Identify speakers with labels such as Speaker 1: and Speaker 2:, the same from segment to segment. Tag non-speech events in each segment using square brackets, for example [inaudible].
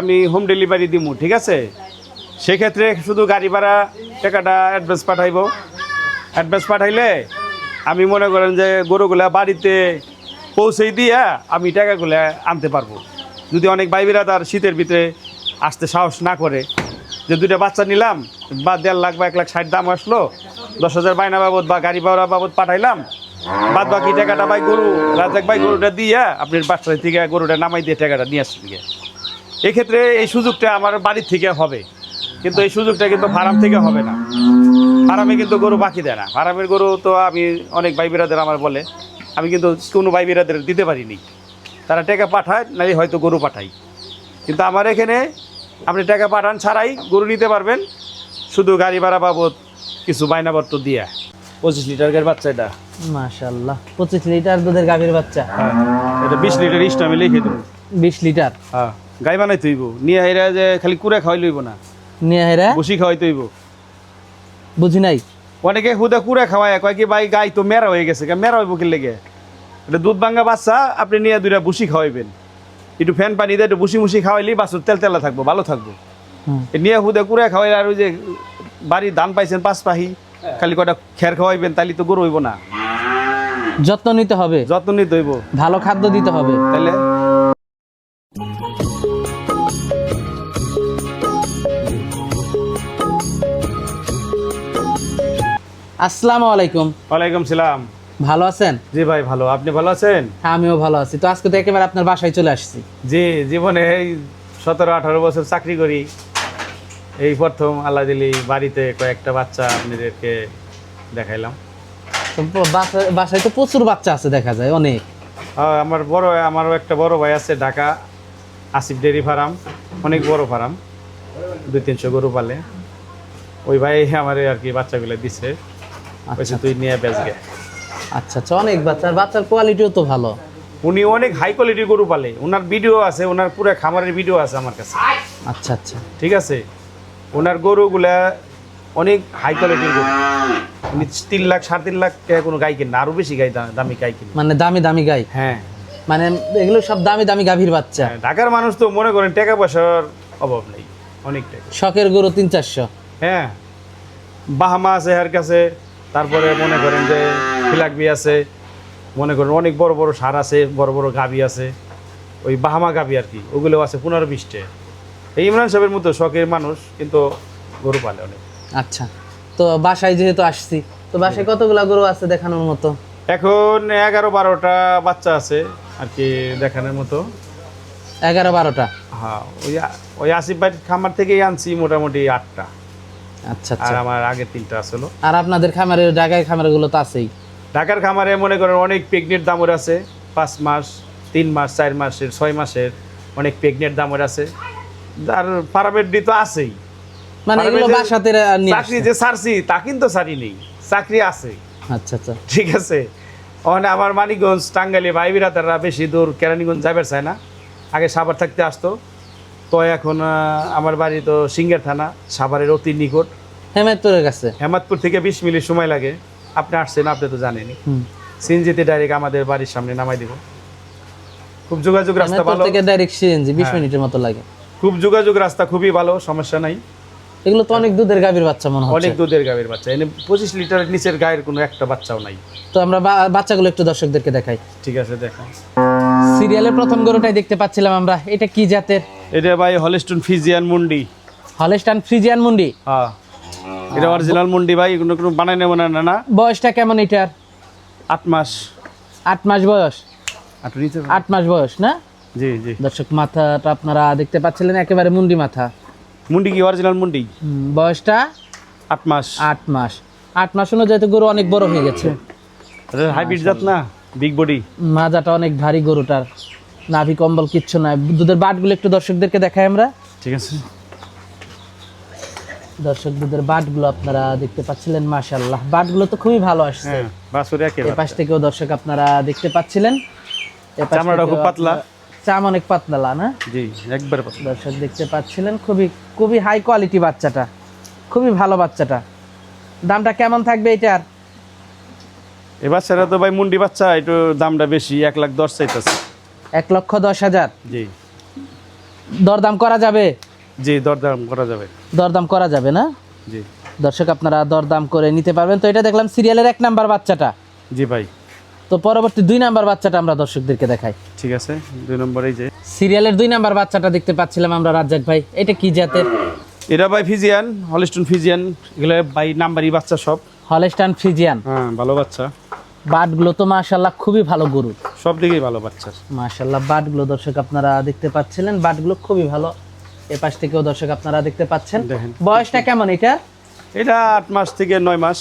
Speaker 1: আমি home delivery দিব ঠিক আছে? সেক্ষেত্রে শুধু গাড়ি ভাড়া টাকাটা অ্যাডভান্স পাঠাইব। অ্যাডভান্স পাঠাইলে আমি মনে করেন যে গরুগুলা বাড়িতে পৌঁছেই দিয়া আমি টাকাগুলো আনতে পারব। যদি অনেক ভাই তার শীতের ভিতরে আসতে সাহস না করে, যে দুইটা বাচ্চা নিলাম, বা দেড় লাখ বা এক লাখ ষাট দাম আসলো, দশ হাজার বাইনা বাবদ বা গাড়ি ভাড়া বাবদ পাঠাইলাম, বাদ বাকি টাকাটা ভাই গরু, রাজাক ভাই গরুটা দিয়া আপনার বাচ্চা থেকে গরুটা নামাই দিয়ে টাকাটা নিয়ে দিকে এক্ষেত্রে এই সুযোগটা আমার বাড়ির থেকে হবে। কিন্তু এই সুযোগটা কিন্তু ফার্ম থেকে হবে না। ফার্মে কিন্তু গরু বাকি দেয় না। ফার্মের গরু তো আমি অনেক ভাই বিরাদের আমার বলে আমি কিন্তু কোনো ভাই বিরাদের দিতে পারিনি। তারা টাকা পাঠায় নাকি হয়তো গরু পাঠাই। কিন্তু আমার এখানে আপনি টাকা পাঠান ছাড়াই গরু নিতে পারবেন। শুধু গাড়ি ভাড়া বাবদ কিছু বায়নাপত্র দিয়ে। পঁচিশ লিটারের বাচ্চা এটা?
Speaker 2: মাশাল্লাহ পঁচিশ লিটার দুধের গাভীর বাচ্চা।
Speaker 1: হ্যাঁ এটা বিশ লিটার ইস্ট আমি লিখে দেবো।
Speaker 2: বিশ লিটার?
Speaker 1: হ্যাঁ। গাই বানাই তৈব নিয়ে এরা যে খালি কুড়ে খাওয়াই লইব না।
Speaker 2: নিয়ে হেরা
Speaker 1: বসি খাওয়াই তৈব
Speaker 2: বুঝি নাই?
Speaker 1: অনেকে হুদা কুড়ে খাওয়ায় কয় কি ভাই গাই তো মেরা হয়ে গেছে মেরা হইব কি লেগে? এটা দুধ ভাঙ্গা বাচ্চা আপনি নিয়ে দুইটা বুসি খাওয়াইবেন। একটু ফ্যান পানি দিয়ে একটু বুসি মুসি খাওয়াইলি বাছুর তেল তেলা থাকব ভালো থাকব। নিয়ে হুদা কুড়ে খাওয়াই আর ওই যে বাড়ির ধান পাইছেন পাঁচ পাহি খালি কটা খের খাওয়াইবেন তাহলে তো গরু হইব না।
Speaker 2: যত্ন নিতে হবে।
Speaker 1: যত্ন নিতে হইব।
Speaker 2: ভালো খাদ্য দিতে হবে।
Speaker 1: তাহলে
Speaker 2: আসসালামু আলাইকুম।
Speaker 1: ওয়ালাইকুম সালাম।
Speaker 2: ভালো আছেন?
Speaker 1: জি ভাই ভালো। আপনি ভালো আছেন?
Speaker 2: হ্যাঁ আমিও ভালো আছি। তো আজকে তো একেবারে আপনার বাসায় চলে আসছি।
Speaker 1: জি জীবনে এই সতেরো আঠারো বছর চাকরি করি। এই প্রথম আল্লাহ দিলি বাড়িতে কয়েকটা বাচ্চা আপনাদেরকে দেখাইলাম।
Speaker 2: বাসায় তো প্রচুর বাচ্চা আছে দেখা যায় অনেক।
Speaker 1: আমার বড় আমারও একটা বড় ভাই আছে ঢাকা আসিফ ডেরি ফার্ম অনেক বড় ফার্ম দুই তিনশো গরু পালে। ওই ভাই আমার আর কি বাচ্চাগুলো দিছে। বলছে তুই নিয়ে বেচগে।
Speaker 2: আচ্ছা আচ্ছা অনেক বাচ্চা আর বাচ্চার কোয়ালিটিও তো ভালো।
Speaker 1: উনি অনেক হাই কোয়ালিটির গরু পালে। ওনার ভিডিও আছে ওনার পুরো খামারের ভিডিও আছে আমার কাছে।
Speaker 2: আচ্ছা আচ্ছা।
Speaker 1: ঠিক আছে? ওনার গরুগুলা অনেক হাই কোয়ালিটির গরু। উনি তিন লাখ সাড়ে তিন লাখ টাকা কোনো গাই কিনে আরও বেশি গাই দামি গাই কিনে।
Speaker 2: মানে দামি দামি গাই?
Speaker 1: হ্যাঁ।
Speaker 2: মানে এগুলো সব দামি দামি গাভীর বাচ্চা।
Speaker 1: হ্যাঁ, ঢাকার মানুষ তো মনে করেন টাকা পয়সার অভাব নেই অনেক টাকা।
Speaker 2: শখের গরু তিন চারশো।
Speaker 1: হ্যাঁ। বাহামা আছে এর কাছে তারপরে মনে করেন যে ফিলাকবি আছে মনে করেন অনেক বড় বড় সার আছে বড় বড় গাবি আছে ওই বাহামা গাবি আর কি ওগুলো আছে পনেরো বিশটে। এই ইমরান সাহেবের মতো শখের মানুষ কিন্তু গরু পালে অনেক।
Speaker 2: আচ্ছা তো বাসায় যেহেতু আসছি তো বাসায় কতগুলা গরু আছে দেখানোর মতো?
Speaker 1: এখন এগারো বারোটা বাচ্চা আছে আর কি দেখানোর মতো।
Speaker 2: এগারো বারোটা?
Speaker 1: হ্যাঁ ওই ওই আসিফ ভাইয়ের খামার থেকেই আনছি মোটামুটি আটটা।
Speaker 2: আচ্ছা
Speaker 1: আর
Speaker 2: আচ্ছা
Speaker 1: আমার আগের তিনটা আসলো
Speaker 2: আর আপনাদের খামারের জায়গায় খামারেরগুলো তো আছেই।
Speaker 1: ঢাকার খামারে মনে করেন অনেক প্রেগনেন্ট দামর আছে। পাঁচ মাস তিন মাস চার মাসের ছয় মাসের অনেক প্রেগনেন্ট দামর আছে। আর ফার্মের ডি তো আছেই।
Speaker 2: মানে এগুলো বাসাতে
Speaker 1: চাকরি যে ছাড়ছি তা কিন্তু ছাড়ি নেই। চাকরি আছে।
Speaker 2: আচ্ছা আচ্ছা।
Speaker 1: ঠিক আছে। ওখানে আমার মানিকগঞ্জ টাঙ্গালি ভাই বিরাতাররা বেশি দূর কেরানীগঞ্জ যাবার চায় না। আগে সাবার থাকতে আসতো। তো এখন আমার বাড়ি তো সিঙ্গার থানা সাভারের অতি নিকট।
Speaker 2: হেমায়তপুরের কাছে?
Speaker 1: হেমাদপুর থেকে বিশ মিনিট সময় লাগে। আপনি আসছেন আপনি তো জানেনই।
Speaker 2: হুম।
Speaker 1: সিনজিতে ডাইরেক্ট আমাদের বাড়ির সামনে নামাই দিব। খুব যোগাযোগ রাস্তা ভালো।
Speaker 2: থেকে ডাইরেক্ট সিএনজি বিশ
Speaker 1: হ্যাঁ।
Speaker 2: মিনিটের মতো লাগে।
Speaker 1: খুব যোগাযোগ রাস্তা খুবই ভালো সমস্যা নাই।
Speaker 2: এগুলো তো অনেক দুধের গাভীর বাচ্চা মনে হচ্ছে।
Speaker 1: অনেক দুধের গাভীর বাচ্চা। এনে পঁচিশ লিটারের নিচের গায়ের কোনো একটা বাচ্চাও নাই।
Speaker 2: তো আমরা বাচ্চাগুলো একটু দর্শকদেরকে দেখাই।
Speaker 1: ঠিক আছে দেখেন
Speaker 2: সিরিয়ালের প্রথম গরুটাই দেখতে পাচ্ছিলাম আমরা। এটা কি জাতের?
Speaker 1: এটা ভাই হলিস্টন ফিজিয়ান মুন্ডি।
Speaker 2: হলেস্টান ফ্রিজিয়ান মুন্ডি?
Speaker 1: হ্যাঁ। এটা অরিজিনাল মুন্ডি ভাই কোনো কোনো বানাই নেব না না
Speaker 2: বয়সটা কেমন এটার?
Speaker 1: আট মাস।
Speaker 2: আট মাস বয়স?
Speaker 1: আট
Speaker 2: মাস বয়স না?
Speaker 1: জি জি।
Speaker 2: দর্শক মাথাটা আপনারা দেখতে পাচ্ছিলেন একেবারে মুন্ডি মাথা।
Speaker 1: মুন্ডি কি অরিজিনাল মুন্ডি?
Speaker 2: বয়সটা?
Speaker 1: আট মাস।
Speaker 2: আট মাস। আট মাস অনুযায়ী তো গরু অনেক বড় হয়ে গেছে।
Speaker 1: হাইব্রিড জাত না? বিগ বডি
Speaker 2: মাজাটা অনেক ভারী গরুটার। নাভি কম্বল কিচ্ছু নাই। দুধের বাটগুলো একটু দর্শকদেরকে দেখাই আমরা।
Speaker 1: ঠিক আছে।
Speaker 2: দর্শক দুধের বাটগুলো আপনারা দেখতে পাচ্ছিলেন মাশাল্লাহ বাটগুলো তো খুবই ভালো আসছে।
Speaker 1: হ্যাঁ
Speaker 2: থেকেও দর্শক আপনারা দেখতে পাচ্ছিলেন।
Speaker 1: চামড়াটা খুব পাতলা।
Speaker 2: চাম অনেক পাতলা না?
Speaker 1: জি একবার
Speaker 2: দর্শক দেখতে পাচ্ছিলেন খুবই খুবই হাই কোয়ালিটি বাচ্চাটা। খুবই ভালো বাচ্চাটা। দামটা কেমন থাকবে এটার?
Speaker 1: এই বাচ্চারা তো ভাই মুন্ডি বাচ্চা একটু দামটা বেশি এক লাখ দশ চাইতেছে।
Speaker 2: এক লক্ষ দশ হাজার।
Speaker 1: জি।
Speaker 2: দরদাম করা যাবে?
Speaker 1: জি দরদাম করা যাবে।
Speaker 2: দরদাম করা যাবে না?
Speaker 1: জি।
Speaker 2: দর্শক আপনারা দরদাম করে নিতে পারবেন। তো এটা দেখলাম সিরিয়ালের এক নাম্বার বাচ্চাটা।
Speaker 1: জি ভাই।
Speaker 2: তো পরবর্তী দুই নাম্বার বাচ্চাটা আমরা দর্শকদেরকে দেখাই।
Speaker 1: ঠিক আছে দুই নম্বরেই যে।
Speaker 2: সিরিয়ালের দুই নাম্বার বাচ্চাটা দেখতে পাচ্ছিলাম আমরা রাজ্জাক ভাই। এটা কি জাতের?
Speaker 1: এটা ভাই ফিজিয়ান হলিস্টন ফিজিয়ান এগুলো ভাই নাম্বারই বাচ্চা সব।
Speaker 2: হলেস্টান ফিজিয়ান
Speaker 1: হ্যাঁ ভালো বাচ্চা।
Speaker 2: বাটগুলো তো মাশাল্লাহ খুবই ভালো গরু।
Speaker 1: সব দিকেই ভালো বাচ্চার
Speaker 2: মাশাল্লাহ বাটগুলো দর্শক আপনারা দেখতে পাচ্ছিলেন বাটগুলো খুবই ভালো। এ পাশ থেকেও দর্শক আপনারা দেখতে পাচ্ছেন। বয়সটা কেমন এটা?
Speaker 1: এটা আট মাস থেকে নয় মাস।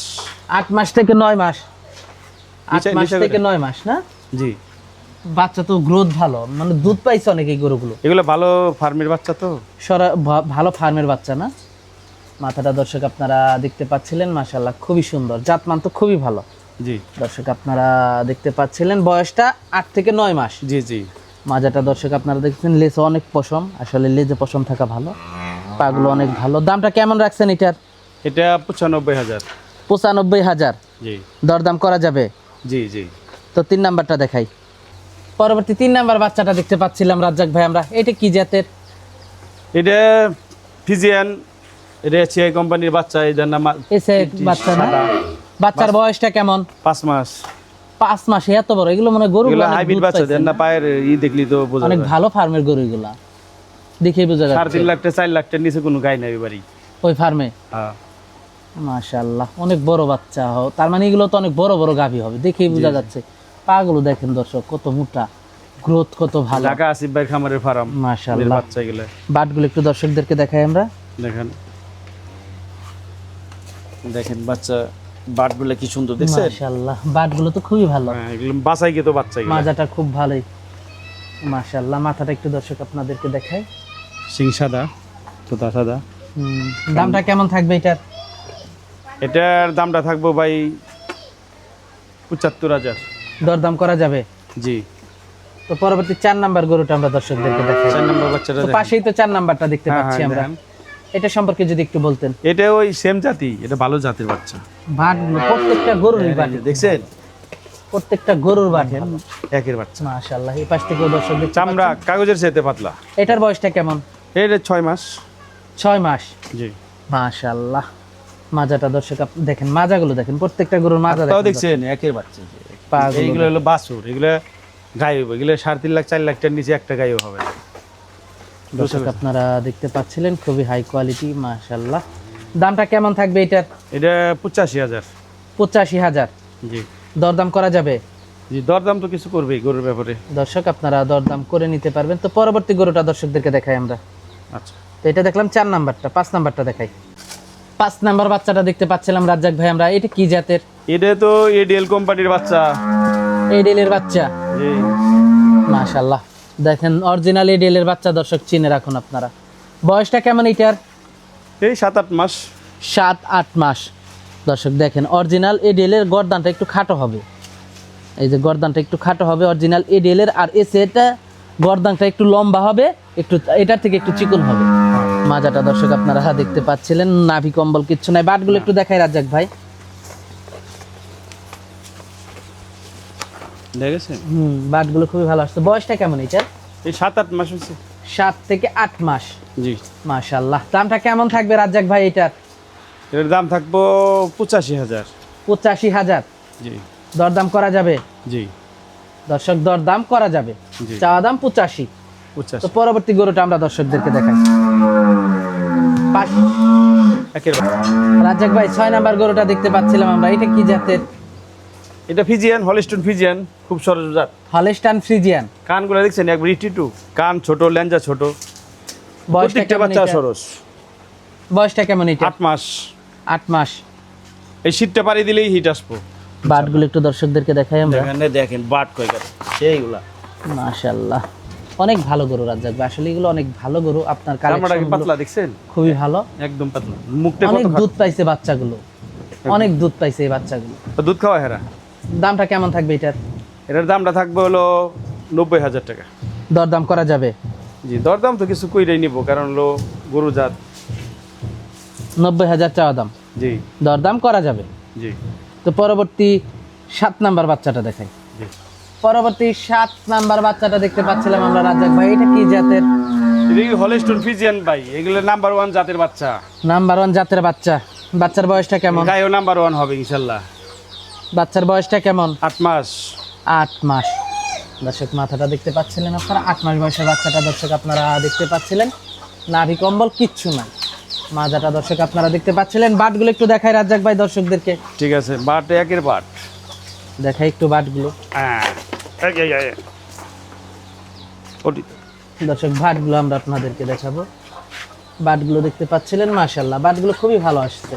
Speaker 2: আট মাস থেকে নয় মাস। আট মাস থেকে। নয় মাস না?
Speaker 1: জি।
Speaker 2: বাচ্চা তো গ্রোথ ভালো। মানে দুধ পাইছে অনেক এই গরুগুলো।
Speaker 1: এগুলো ভালো ফার্মের বাচ্চা তো।
Speaker 2: সরা ভালো ফার্মের বাচ্চা না? মাথাটা দর্শক আপনারা দেখতে পাচ্ছিলেন মাশাল্লাহ খুবই সুন্দর। জাতমান তো খুবই ভালো।
Speaker 1: জি।
Speaker 2: দর্শক আপনারা দেখতে পাচ্ছিলেন বয়সটা আট থেকে নয় মাস।
Speaker 1: জি জি।
Speaker 2: মাজাটা দর্শক আপনারা দেখছেন লেজে অনেক পশম। আসলে লেজে পশম থাকা ভালো পাগুলো অনেক ভালো। দামটা কেমন রাখছেন এটার?
Speaker 1: এটা পঁচানব্বই হাজার।
Speaker 2: পঁচানব্বই হাজার।
Speaker 1: জি।
Speaker 2: দরদাম করা যাবে?
Speaker 1: জি জি।
Speaker 2: তো তিন নাম্বারটা দেখাই। পরবর্তী তিন নাম্বার বাচ্চাটা দেখতে পাচ্ছিলাম রাজ্জাক ভাই আমরা। এটা কি জাতের?
Speaker 1: এটা ফিজিয়ান এটা চিআই কোম্পানির বাচ্চা এদের নাম
Speaker 2: বাচ্চা না? বাচ্চার বয়সটা কেমন?
Speaker 1: পাঁচ মাস।
Speaker 2: পাঁচ মাসে এত বড়? এগুলো মানে গরু
Speaker 1: হাইব্রিড বাচ্চা দেন না পায়ের ই দেখলি তো বোঝা
Speaker 2: অনেক ভালো ফার্মের গরু এগুলা দেখেই বোঝা যাচ্ছে
Speaker 1: তিন লাখ টাকা চার লাখ টাকার নিচে কোনো গাই নাই এবারই
Speaker 2: ওই ফার্মে?
Speaker 1: হ্যাঁ।
Speaker 2: মাশাআল্লাহ অনেক বড় বাচ্চা হও তার মানে এগুলো তো অনেক বড় বড় গাভী হবে দেখেই বোঝা যাচ্ছে। পাগুলো দেখেন দর্শক কত মোটা। গ্রোথ কত ভালো।
Speaker 1: ঢাকা আসিফ ভাই খামারের ফার্ম
Speaker 2: মাশাআল্লাহ।
Speaker 1: বাচ্চা এগুলো।
Speaker 2: বাটগুলো একটু দর্শকদেরকে দেখাই আমরা।
Speaker 1: দেখেন। দেখেন বাচ্চা বাটগুলো কি সুন্দর দেখছেন?
Speaker 2: মাশাআল্লাহ বাটগুলো তো খুবই ভালো।
Speaker 1: হ্যাঁ গিয়ে তো বাচ্চা
Speaker 2: মাজাটা খুব ভালোই। মাশাআল্লাহ মাথাটা একটু দর্শক আপনাদেরকে দেখাই।
Speaker 1: সিং সাদা তোতা সাদা।
Speaker 2: দামটা কেমন থাকবে এটার?
Speaker 1: এটার দামটা থাকব ভাই পঁচাত্তর হাজার।
Speaker 2: দরদাম করা যাবে?
Speaker 1: জি।
Speaker 2: তো পরবর্তী চার নাম্বার গরুটা আমরা দর্শকদেরকে দেখাই।
Speaker 1: চার নম্বর বাচ্চাটা
Speaker 2: পাশেই তো চার নাম্বারটা দেখতে
Speaker 1: হ্যাঁ,
Speaker 2: পাচ্ছি
Speaker 1: হ্যাঁ,
Speaker 2: আমরা। এটা সম্পর্কে যদি একটু বলতেন।
Speaker 1: এটা ওই সেম জাতি এটা ভালো জাতের বাচ্চা।
Speaker 2: বাটগুলো প্রত্যেকটা গরুরই বাট
Speaker 1: দেখছেন?
Speaker 2: প্রত্যেকটা গরুর বাট
Speaker 1: একের বাচ্চা।
Speaker 2: মাশাআল্লাহ এই পাশ থেকেও দর্শক
Speaker 1: চামড়া কাগজের চেয়ে পাতলা।
Speaker 2: এটার বয়সটা কেমন?
Speaker 1: এটা ছয় মাস।
Speaker 2: ছয় মাস?
Speaker 1: জি।
Speaker 2: মাশাআল্লাহ মাজাটা দর্শক দেখেন মাজাগুলো দেখেন প্রত্যেকটা গরুর মাজা
Speaker 1: তাও
Speaker 2: দেখেন
Speaker 1: দেখছেন একের বাচ্চা। এইগুলো হলো বাছুর এগুলো গায়ে হবে এগুলো সাড়ে তিন লাখ চার লাখ টাকার নিচে একটা গায়ে হবে।
Speaker 2: দর্শক আপনারা দেখতে পাচ্ছিলেন খুবই হাই কোয়ালিটি মাশাআল্লাহ। দামটা কেমন থাকবে এটার
Speaker 1: এটা পঁচাশি হাজার।
Speaker 2: পঁচাশি হাজার?
Speaker 1: জি।
Speaker 2: দরদাম করা যাবে?
Speaker 1: জি দরদাম তো কিছু করবেই গরুর ব্যাপারে।
Speaker 2: দর্শক আপনারা দরদাম করে নিতে পারবেন। তো পরবর্তী গরুটা দর্শকদেরকে দেখাই আমরা।
Speaker 1: আচ্ছা।
Speaker 2: তো এটা দেখলাম চার নাম্বারটা পাঁচ নাম্বারটা দেখাই। পাঁচ নাম্বার বাচ্চাটা দেখতে পাচ্ছিলাম রাজ্জাক ভাই আমরা। এটা কি জাতের?
Speaker 1: এটা তো এডিএল কোম্পানির বাচ্চা।
Speaker 2: এই ডেলের বাচ্চা।
Speaker 1: জি।
Speaker 2: মাশাল্লাহ দেখেন অরিজিনাল এই ডেলের বাচ্চা দর্শক চিনে রাখুন আপনারা। বয়সটা কেমন এটার
Speaker 1: এই সাত আট মাস।
Speaker 2: সাত আট মাস। দর্শক দেখেন অরিজিনাল এডিএলের গরদানটা একটু খাটো হবে। এই যে গরদানটা একটু খাটো হবে অরিজিনাল এডিএলের আর এসে এটা গরদানটা একটু লম্বা হবে একটু এটার থেকে একটু চিকন হবে। মাজাটা দর্শক আপনারা দেখতে পাচ্ছিলেন নাভি কম্বল কিচ্ছু নাই। বাটগুলো একটু দেখাই রাজ্জাক ভাই।
Speaker 1: দেখেছেন
Speaker 2: হুম বাটগুলো খুবই ভালো আসছে। বয়সটা কেমন এটার
Speaker 1: এই সাত আট মাস হচ্ছে
Speaker 2: সাত থেকে আট মাস।
Speaker 1: জি।
Speaker 2: মাশাল্লাহ দামটা কেমন থাকবে রাজ্জাক ভাই এটার
Speaker 1: এর দাম থাকব পঁচাশি হাজার।
Speaker 2: পঁচাশি হাজার?
Speaker 1: জি।
Speaker 2: দরদাম করা যাবে?
Speaker 1: জি।
Speaker 2: দর্শক দরদাম করা যাবে। চাওয়া দাম পঁচাশি। তো পরবর্তী গরুটা আমরা দর্শকদেরকে দেখাই। রাজ্জাক ভাই ছয় নাম্বার গরুটা দেখতে পাচ্ছিলাম আমরা। এটা কি জাতের?
Speaker 1: এটা ফিজিয়ান হলিস্টন ফিজিয়ান খুব সরস জাত।
Speaker 2: Holstein Friesian.
Speaker 1: কানগুলো দেখছেন একবার ইটি টু। কান ছোট লেঞ্জা ছোট।
Speaker 2: বয়সটা
Speaker 1: প্রত্যেকটা বাচ্চা সরস।
Speaker 2: বয়সটা কেমন এটা?
Speaker 1: আট মাস।
Speaker 2: আট মাস।
Speaker 1: এই শীতটা পাড়ি দিলেই হিট আসব।
Speaker 2: বাটগুলো একটু দর্শকদেরকে দেখাই আমরা।
Speaker 1: দেখেন দেখেন বাট কয় করে সেইগুলা।
Speaker 2: মাশাল্লাহ অনেক ভালো গরু রাজ্জাক ভাই। আসলে এগুলো অনেক ভালো গরু। আপনার কালেকশন
Speaker 1: পাতলা দেখছেন?
Speaker 2: খুবই ভালো।
Speaker 1: একদম পাতলা। মুখটা কত
Speaker 2: অনেক দুধ পাইছে বাচ্চাগুলো। অনেক দুধ পাইছে এই বাচ্চাগুলো।
Speaker 1: দুধ খাওয়া হেরা?
Speaker 2: দামটা কেমন থাকবে এটার?
Speaker 1: এটার দামটা থাকবে হলো নব্বই হাজার টাকা।
Speaker 2: দরদাম করা যাবে?
Speaker 1: জি দরদাম তো কিছু কইরাই নিব কারণ হলো গরু জাত।
Speaker 2: নব্বই হাজার চাওয়া দাম?
Speaker 1: জি।
Speaker 2: দরদাম করা যাবে?
Speaker 1: জি।
Speaker 2: তো পরবর্তী সাত নাম্বার বাচ্চাটা দেখাই।
Speaker 1: জি।
Speaker 2: পরবর্তী সাত নাম্বার বাচ্চাটা দেখতে পাচ্ছিলাম আমরা রাজ্জাক ভাই এটা কি জাতের?
Speaker 1: হলেস্টন ফিজিয়ান ভাই? এগুলো নাম্বার ওয়ান জাতের বাচ্চা।
Speaker 2: নাম্বার ওয়ান জাতের বাচ্চা। বাচ্চার বয়সটা কেমন?
Speaker 1: গায়েও নাম্বার ওয়ান হবে ইনশাল্লাহ।
Speaker 2: বাচ্চার বয়সটা কেমন?
Speaker 1: আট মাস।
Speaker 2: আট মাস। দর্শক মাথাটা দেখতে পাচ্ছিলেন আপনারা? আট মাস বয়সের বাচ্চাটা দর্শক আপনারা দেখতে পাচ্ছিলেন। নাভি কম্বল কিচ্ছু নাই। মাজাটা দর্শক আপনারা দেখতে পাচ্ছিলেন। বাটগুলো একটু দেখাই রাজ্জাক ভাই দর্শকদেরকে।
Speaker 1: ঠিক আছে বাট একের বাট।
Speaker 2: দেখাই একটু বাটগুলো।
Speaker 1: হ্যাঁ।
Speaker 2: দর্শক বাটগুলো আমরা আপনাদেরকে দেখাবো। বাটগুলো দেখতে পাচ্ছিলেন মাশাল্লাহ বাটগুলো খুবই ভালো আসছে।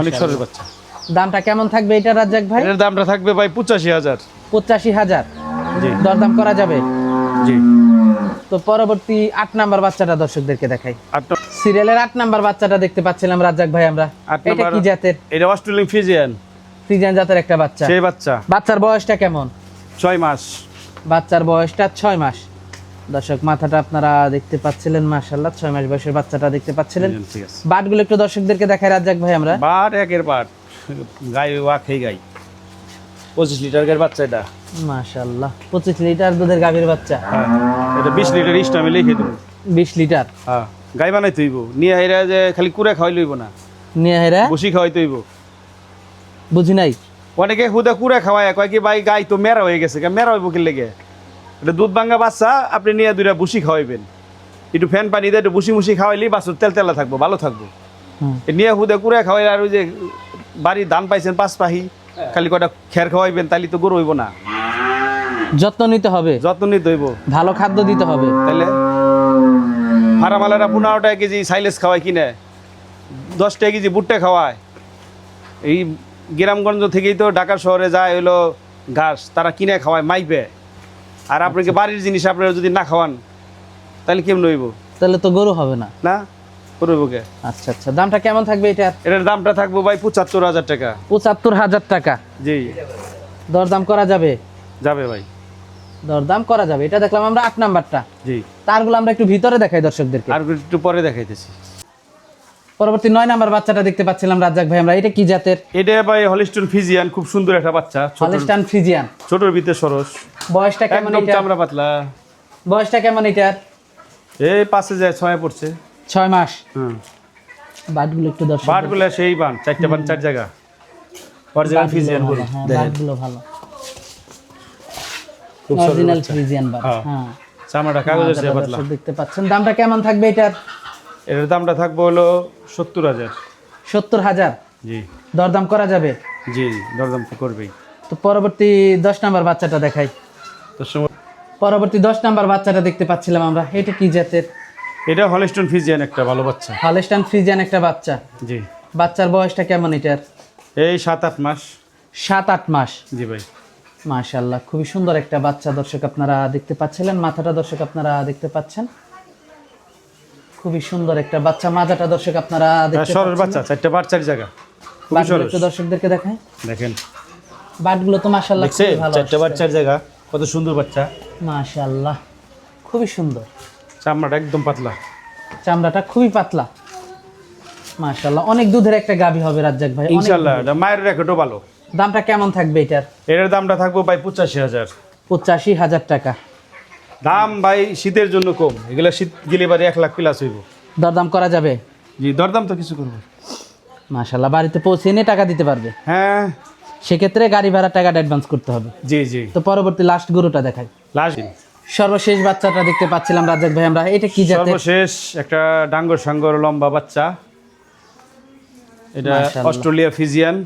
Speaker 1: অনেক বাচ্চা।
Speaker 2: দামটা কেমন থাকবে এটা রাজ্জাক ভাই?
Speaker 1: এটার দামটা থাকবে ভাই পঁচাশি হাজার।
Speaker 2: পঁচাশি হাজার।
Speaker 1: জি।
Speaker 2: দরদাম করা যাবে?
Speaker 1: জি।
Speaker 2: তো পরবর্তী আট নাম্বার বাচ্চাটা দর্শকদেরকে দেখাই। সিরিয়ালের আট নাম্বার বাচ্চাটা দেখতে পাচ্ছিলাম রাজ্জাক ভাই আমরা। এটা কি জাতের?
Speaker 1: এটা অস্ট্রেলিয়ান ফিজিয়ান।
Speaker 2: ফ্রিজিয়ান জাতের একটা বাচ্চা।
Speaker 1: সেই বাচ্চা।
Speaker 2: বাচ্চার বয়সটা কেমন?
Speaker 1: ছয় মাস।
Speaker 2: বাচ্চার বয়সটা ছয় মাস। দর্শক মাথাটা আপনারা দেখতে পাচ্ছিলেন মাশাল্লাহ ছয় মাস বয়সের বাচ্চাটা দেখতে পাচ্ছিলেন। বাটগুলো একটু দর্শকদেরকে দেখাই রাজ্জাক ভাই আমরা।
Speaker 1: বাট একের বাট। গাই ওয়া খেয়ে গাই। পঁচিশ লিটার গায়ের বাচ্চা এটা।
Speaker 2: মাশাল্লাহ পঁচিশ লিটার দুধের গাভীর বাচ্চা।
Speaker 1: হ্যাঁ এটা বিশ লিটার ইস্টামে লিখে দেবো।
Speaker 2: বিশ লিটার?
Speaker 1: হ্যাঁ গাই বানাই তৈব নিয়ে এরা যে খালি কুড়ে খাওয়াই লইব না।
Speaker 2: নিয়ে হেরা
Speaker 1: বসি খাওয়াই তৈব
Speaker 2: বুঝি নাই?
Speaker 1: অনেকে হুদা কুড়ে খাওয়ায় কয় কি ভাই গাই তো মেরা হয়ে গেছে মেরা হইব কি লেগে? এটা দুধ ভাঙ্গা বাচ্চা আপনি নিয়ে দুইটা বুসি খাওয়াইবেন। একটু ফ্যান পানি দিয়ে একটু বুসি মুসি খাওয়াইলি বাছুর তেল তেলা থাকব ভালো থাকব। নিয়ে হুদা কুড়ে খাওয়াইলে আর ওই যে বাড়ির ধান পাইছেন পাঁচ পাহি খালি কটা খের খাওয়াইবেন তাহলে তো গরু হইব না।
Speaker 2: যত্ন নিতে হবে।
Speaker 1: যত্ন নিতে হইব।
Speaker 2: ভালো খাদ্য দিতে হবে।
Speaker 1: তাহলে ফারামালারা পনেরো টাকা কেজি সাইলেস খাওয়ায় কিনে দশ টাকা কেজি ভুট্টা খাওয়ায়। এই গ্রামগঞ্জ থেকেই তো ঢাকা শহরে যায় হইল ঘাস তারা কিনে খাওয়ায় মাইপে। আর আপনাকে বাড়ির জিনিস আপনারা যদি না খাওয়ান তাহলে কেমন হইব?
Speaker 2: তাহলে তো গরু হবে না।
Speaker 1: না? করব
Speaker 2: আচ্ছা আচ্ছা। দামটা কেমন থাকবে এটার
Speaker 1: এটার দামটা থাকব ভাই পঁচাত্তর হাজার টাকা।
Speaker 2: পঁচাত্তর হাজার টাকা।
Speaker 1: জি।
Speaker 2: দরদাম করা যাবে?
Speaker 1: যাবে ভাই।
Speaker 2: দরদাম করা যাবে। এটা দেখলাম আমরা আট নাম্বারটা।
Speaker 1: জি।
Speaker 2: তারগুলো আমরা একটু ভিতরে দেখাই দর্শকদেরকে।
Speaker 1: আর একটু পরে দেখাইতেছি।
Speaker 2: পরবর্তী নয় নাম্বার বাচ্চাটা দেখতে পাচ্ছিলাম রাজ্জাক ভাই। আমরা এটা কি জাতের?
Speaker 1: এটা ভাই হলিস্টন ফিজিয়ান খুব সুন্দর একটা বাচ্চা।
Speaker 2: হলিস্টান ফ্রিজিয়ান
Speaker 1: ছোটোর ভিতরে সরস।
Speaker 2: বয়সটা কেমন
Speaker 1: একদম
Speaker 2: এটা
Speaker 1: চামড়া পাতলা।
Speaker 2: বয়সটা কেমন এটার?
Speaker 1: এই পাশে যায় ছয় পড়ছে।
Speaker 2: ছয় মাস। বাটগুলো একটু দর্শক
Speaker 1: বাটগুলো সেই বান চারটে বান চার জায়গা। অরিজিনাল ফিজিয়ান
Speaker 2: হ্যাঁ বাটগুলো ভালো। অরিজিনাল
Speaker 1: বাচ্চা।
Speaker 2: ফ্রিজিয়ান বাট
Speaker 1: হ্যাঁ। চামড়াটা কাগজের চেয়ে পাতলা।
Speaker 2: দেখতে পাচ্ছেন। দামটা কেমন থাকবে এটার?
Speaker 1: এটার দামটা থাকবে হলো সত্তর হাজার।
Speaker 2: সত্তর হাজার?
Speaker 1: জি।
Speaker 2: দরদাম করা যাবে?
Speaker 1: জি দরদাম তো করবেই।
Speaker 2: তো পরবর্তী দশ নাম্বার বাচ্চাটা দেখাই।
Speaker 1: সময়
Speaker 2: পরবর্তী দশ নাম্বার বাচ্চাটা দেখতে পাচ্ছিলাম আমরা। এটা কি জাতের?
Speaker 1: এটা হলিস্টন ফিজিয়ান একটা ভালো বাচ্চা।
Speaker 2: হলস্টান ফ্রিজিয়ান একটা বাচ্চা।
Speaker 1: জি।
Speaker 2: বাচ্চার বয়সটা কেমন এটার?
Speaker 1: এই সাত আট মাস।
Speaker 2: সাত আট মাস।
Speaker 1: জি ভাই।
Speaker 2: মাশাল্লাহ খুবই সুন্দর একটা বাচ্চা দর্শক আপনারা দেখতে পাচ্ছিলেন মাথাটা দর্শক আপনারা দেখতে পাচ্ছেন। খুবই সুন্দর একটা বাচ্চা মাজাটা দর্শক আপনারা দেখতে
Speaker 1: সরের বাচ্চা চারটে বাট চার জায়গা। খুবই সরস
Speaker 2: দর্শকদেরকে দেখায়
Speaker 1: দেখেন।
Speaker 2: বাটগুলো তো মাশাল্লাহ খুবই ভালো
Speaker 1: চারটে বাট চার জায়গা কত সুন্দর বাচ্চা।
Speaker 2: মাশাল্লাহ খুবই সুন্দর।
Speaker 1: চামড়াটা একদম পাতলা।
Speaker 2: চামড়াটা খুবই পাতলা। মাশাল্লাহ অনেক দুধের একটা গাভী হবে রাজ্জাক ভাই
Speaker 1: এটা মায়ের রেকর্ডও ভালো।
Speaker 2: দামটা কেমন থাকবে এটার?
Speaker 1: এটার দামটা থাকব ভাই পঁচাশি হাজার।
Speaker 2: পঁচাশি হাজার টাকা।
Speaker 1: দাম ভাই শীতের জন্য কম এগুলা শীত গেলে বাড়ি এক লাখ প্লাস হইব।
Speaker 2: দরদাম করা যাবে?
Speaker 1: জি দরদাম তো কিছু করব।
Speaker 2: মাশাল্লাহ বাড়িতে পৌঁছে এনে টাকা দিতে পারবে?
Speaker 1: হ্যাঁ।
Speaker 2: সেক্ষেত্রে গাড়ি ভাড়া টাকাটা অ্যাডভান্স করতে হবে।
Speaker 1: জি জি।
Speaker 2: তো পরবর্তী লাস্ট গরুটা দেখাই।
Speaker 1: লাস্ট
Speaker 2: সর্বশেষ বাচ্চাটা দেখতে পাচ্ছিলাম রাজ্জাক ভাই আমরা। এটা কি জাতের?
Speaker 1: সর্বশেষ একটা ডাঙ্গর সাঙ্গর লম্বা বাচ্চা। এটা অস্ট্রেলিয়া ফিজিয়ান।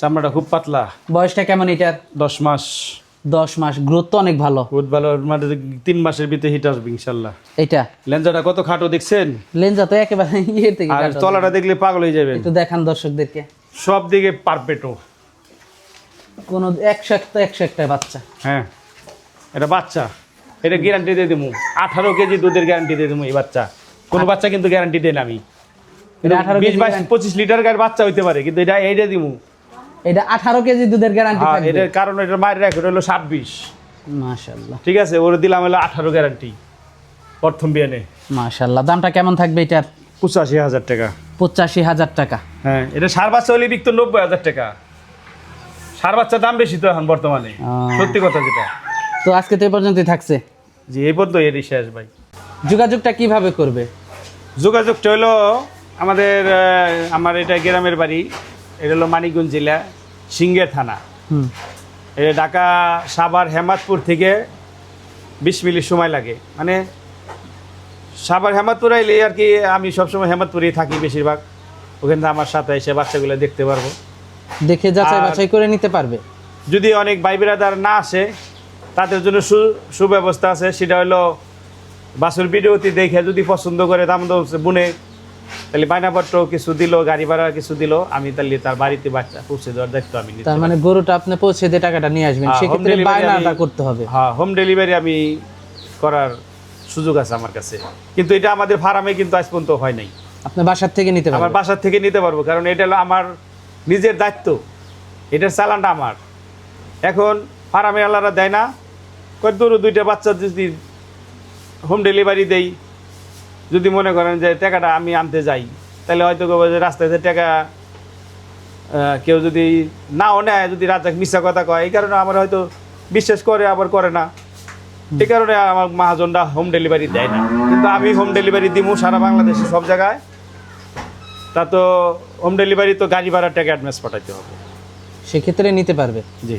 Speaker 1: চামড়াটা খুব পাতলা।
Speaker 2: বয়সটা কেমন এটার
Speaker 1: দশ মাস।
Speaker 2: দশ মাস। গ্রোথ তো অনেক ভালো।
Speaker 1: বহুত ভালো মানে তিন মাসের ভিতরে হিট আসবে ইনশাল্লাহ
Speaker 2: এটা?
Speaker 1: লেঞ্জাটা কত খাটো দেখছেন?
Speaker 2: লেন্সা তো একেবারে [laughs] ইয়ে থেকে
Speaker 1: আর তলাটা দেখলে পাগল হয়ে যাবেন।
Speaker 2: একটু দেখান দর্শকদেরকে।
Speaker 1: সব দিকে পারপেটো
Speaker 2: কোন একশো একটা একশো একটা বাচ্চা।
Speaker 1: হ্যাঁ। এটা বাচ্চা। এটা গ্যারান্টি দিয়ে দেবো আঠারো কেজি দুধের গ্যারান্টি দিয়ে দেবো এই বাচ্চা। কোনো বাচ্চা কিন্তু গ্যারান্টি দেন আমি। বিশ বাইশ পঁচিশ লিটার গায়ের বাচ্চা হইতে পারে কিন্তু এটা এইটা দিব
Speaker 2: এটা আঠারো কেজি দুধের গ্যারান্টি
Speaker 1: এটার কারণ এটার মায়ের রেকর্ড হলো ছাব্বিশ।
Speaker 2: মাশাল্লাহ
Speaker 1: ঠিক আছে ওর দিলাম হলো আঠারো গ্যারান্টি প্রথম বিয়ানে।
Speaker 2: মাশাল্লাহ দামটা কেমন থাকবে এটার?
Speaker 1: পঁচাশি হাজার টাকা।
Speaker 2: পঁচাশি হাজার টাকা।
Speaker 1: হ্যাঁ এটা সার বাচ্চা হলে বিকতো নব্বই হাজার টাকা। সার বাচ্চার দাম বেশি তো এখন বর্তমানে। সত্যি কথা যেটা।
Speaker 2: তো আজকে তো এই পর্যন্তই থাকছে।
Speaker 1: জি এই পর্যন্ত এরই শেষ ভাই।
Speaker 2: যোগাযোগটা কীভাবে করবে?
Speaker 1: যোগাযোগটা হলো আমাদের আমার এটা গ্রামের বাড়ি এটা হলো মানিকগঞ্জ জেলা সিঙ্গের থানা।
Speaker 2: হুম।
Speaker 1: এটা ঢাকা সাভার হেমাদপুর থেকে বিশ মিনিট সময় লাগে। মানে সাভার হেমাদপুর আইলে আর কি আমি সবসময় হেমাদপুরেই থাকি বেশিরভাগ। ওখানে আমার সাথে এসে বাচ্চাগুলো দেখতে পারব।
Speaker 2: দেখে যাচাই বাছাই করে নিতে পারবে।
Speaker 1: যদি অনেক ভাই বিরাদার না আসে তাদের জন্য সু সুব্যবস্থা আছে। সেটা হলো বাসুর ভিডিওতে দেখে যদি পছন্দ করে দাম বুনে তাহলে বায়নাপত্র কিছু দিল গাড়ি ভাড়া কিছু দিল আমি তাহলে তার বাড়িতে বাচ্চা পৌঁছে দেওয়ার দায়িত্ব আমি
Speaker 2: তার মানে গরুটা আপনি পৌঁছে দিয়ে টাকাটা নিয়ে আসবেন
Speaker 1: হ্যাঁ,
Speaker 2: সেক্ষেত্রে বায়নাটা করতে হবে।
Speaker 1: হ্যাঁ হোম ডেলিভারি আমি করার সুযোগ আছে আমার কাছে। কিন্তু এটা আমাদের ফার্মে কিন্তু আজ পর্যন্ত হয় নাই।
Speaker 2: আপনি বাসার থেকে নিতে
Speaker 1: আমার বাসার থেকে নিতে পারব কারণ এটা হলো আমার নিজের দায়িত্ব। এটার চালানটা আমার। এখন ফার্মে আলাদা দেয় না। কয় ধরো দুইটা বাচ্চা যদি হোম ডেলিভারি দেই যদি মনে করেন যে টাকাটা আমি আনতে যাই তাহলে হয়তো যে রাস্তায় টাকা কেউ যদি নাও নেয় যদি রাজাক মিথ্যা কথা কয় এই কারণে আমার হয়তো বিশ্বাস করে আবার করে না। এই কারণে আমার মহাজনরা হোম ডেলিভারি দেয় না। কিন্তু আমি হোম ডেলিভারি দিমু সারা বাংলাদেশে সব জায়গায়। তা তো হোম ডেলিভারি তো গাড়ি ভাড়ার টাকা অ্যাডভান্স পাঠাইতে হবে।
Speaker 2: সেক্ষেত্রে নিতে পারবে।
Speaker 1: জি।